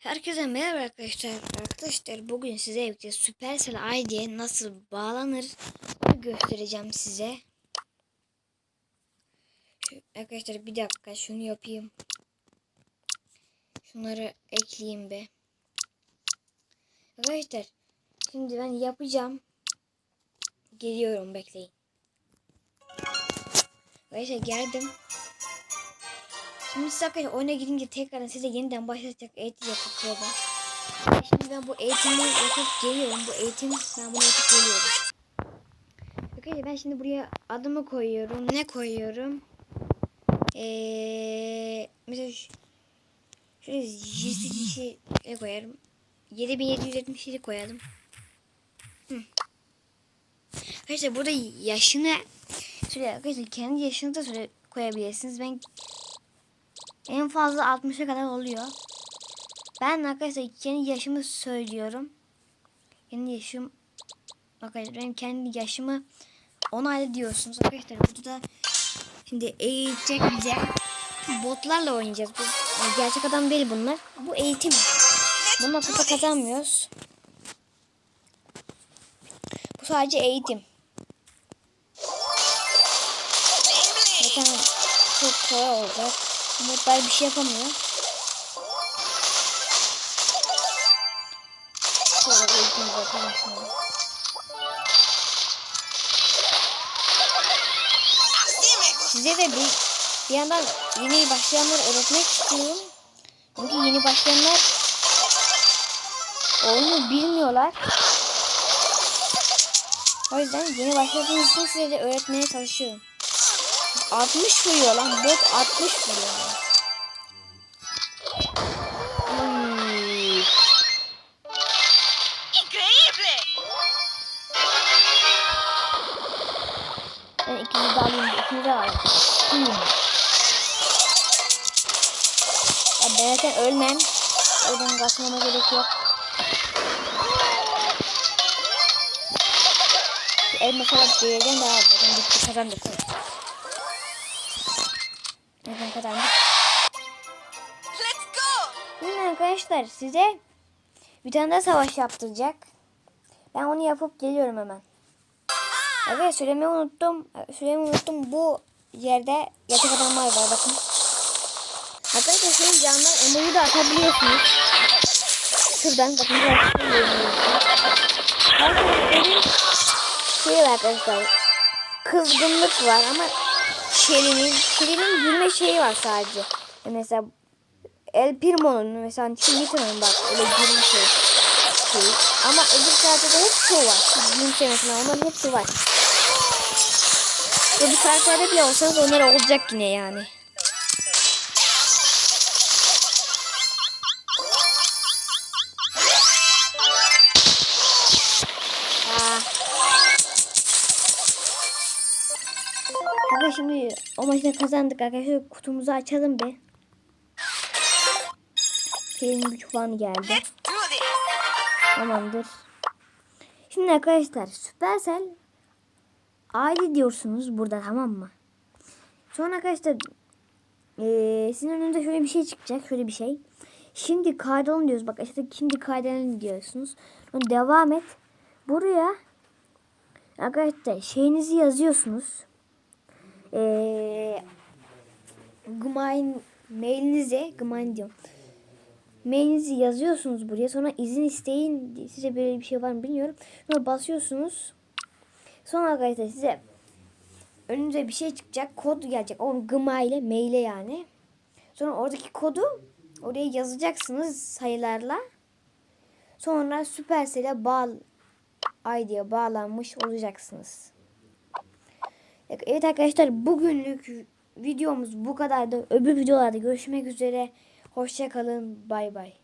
Herkese merhaba arkadaşlar. Arkadaşlar bugün size birlikte Supercell ID'ye nasıl bağlanır göstereceğim size. Arkadaşlar bir dakika şunu yapayım. Şunları ekleyeyim be. Arkadaşlar şimdi ben yapacağım. Geliyorum bekleyin. Arkadaşlar geldim. Şimdi size arkadaşlar oyuna gidince tekrardan size yeniden başlatacak eğitim program. Şimdi ben bu eğitimi yapıp geliyorum. Bu eğitim ben bunu yapıp geliyorum. Arkadaşlar ben şimdi buraya adımı koyuyorum. Ne koyuyorum? Eee mesela şu, şöyle JCDC ne koyarım? 7777 koyalım. Arkadaşlar burada yaşını şöyle arkadaşlar kendi yaşını da şöyle koyabilirsiniz. Ben en fazla 60'a kadar oluyor. Ben arkadaşlar kendi yaşımı söylüyorum. Kendi yaşım arkadaşlar benim kendi yaşımı onaylı diyorsunuz arkadaşlar. Burada da şimdi eğitecek bize botlarla oynayacağız. Bu yani gerçek adam değil bunlar. Bu eğitim. Bununla kupa kazanmıyoruz. Bu sadece eğitim. Zaten çok kolay olacak. Botlar bir şey yapamıyor. Şöyle eğitim bakalım şuna. Size de bir, bir yandan yeni başlayanları öğretmek istiyorum. Çünkü yeni başlayanlar oyunu bilmiyorlar. O yüzden yeni başladığınız için size de öğretmeye çalışıyorum. 60 vuruyor lan. Bot 60 vuruyor. Ben ikinizi de alayım. İkinizi de alayım. Hmm. Ya ben zaten ölmem. Yüzden kaçmama gerek yok. Elma salat değerden daha zaten bitti kazandık. Neden kazandık? ¡Let's go! Şimdi arkadaşlar size bir tane daha savaş yaptıracak. Ben onu yapıp geliyorum hemen. Evet söylemeyi unuttum. Söylemeyi unuttum. Bu yerde yatak adamlar var bakın. Arkadaşlar senin candan emoji de atabiliyorsunuz. Şuradan bakın. biraz şöyle Arkadaşlar şey var arkadaşlar. Kızgınlık var ama Şeli'nin Şeli'nin gülme şeyi var sadece. Mesela El Primo'nun mesela şu Nitro'nun bak öyle gülme şey. şey. Ama öbür tarafta da hep şu var. Şu gülümse mesela onların hepsi var. Öbür taraflarda bile olsanız onlar olacak yine yani. Ah. Ama şimdi o maçta kazandık arkadaşlar. Kutumuzu açalım bir. Şeyin güç puanı geldi. Tamamdır. Şimdi arkadaşlar Supercell aile diyorsunuz burada tamam mı? Sonra arkadaşlar eee sizin önünüze şöyle bir şey çıkacak. Şöyle bir şey. Şimdi kaydolun diyoruz. Bak işte şimdi kaydolun diyorsunuz. Sonra devam et. Buraya arkadaşlar şeyinizi yazıyorsunuz. Eee Gmail mailinize Gmail diyorum. Mailinizi yazıyorsunuz buraya. Sonra izin isteyin. Size böyle bir şey var mı bilmiyorum. Sonra basıyorsunuz. Sonra arkadaşlar size önünüze bir şey çıkacak. Kod gelecek. O gma ile maile yani. Sonra oradaki kodu oraya yazacaksınız sayılarla. Sonra Supercell'e bağ ID'ye bağlanmış olacaksınız. Evet arkadaşlar bugünlük videomuz bu kadardı. Öbür videolarda görüşmek üzere. Hoşça kalın. Bay bay.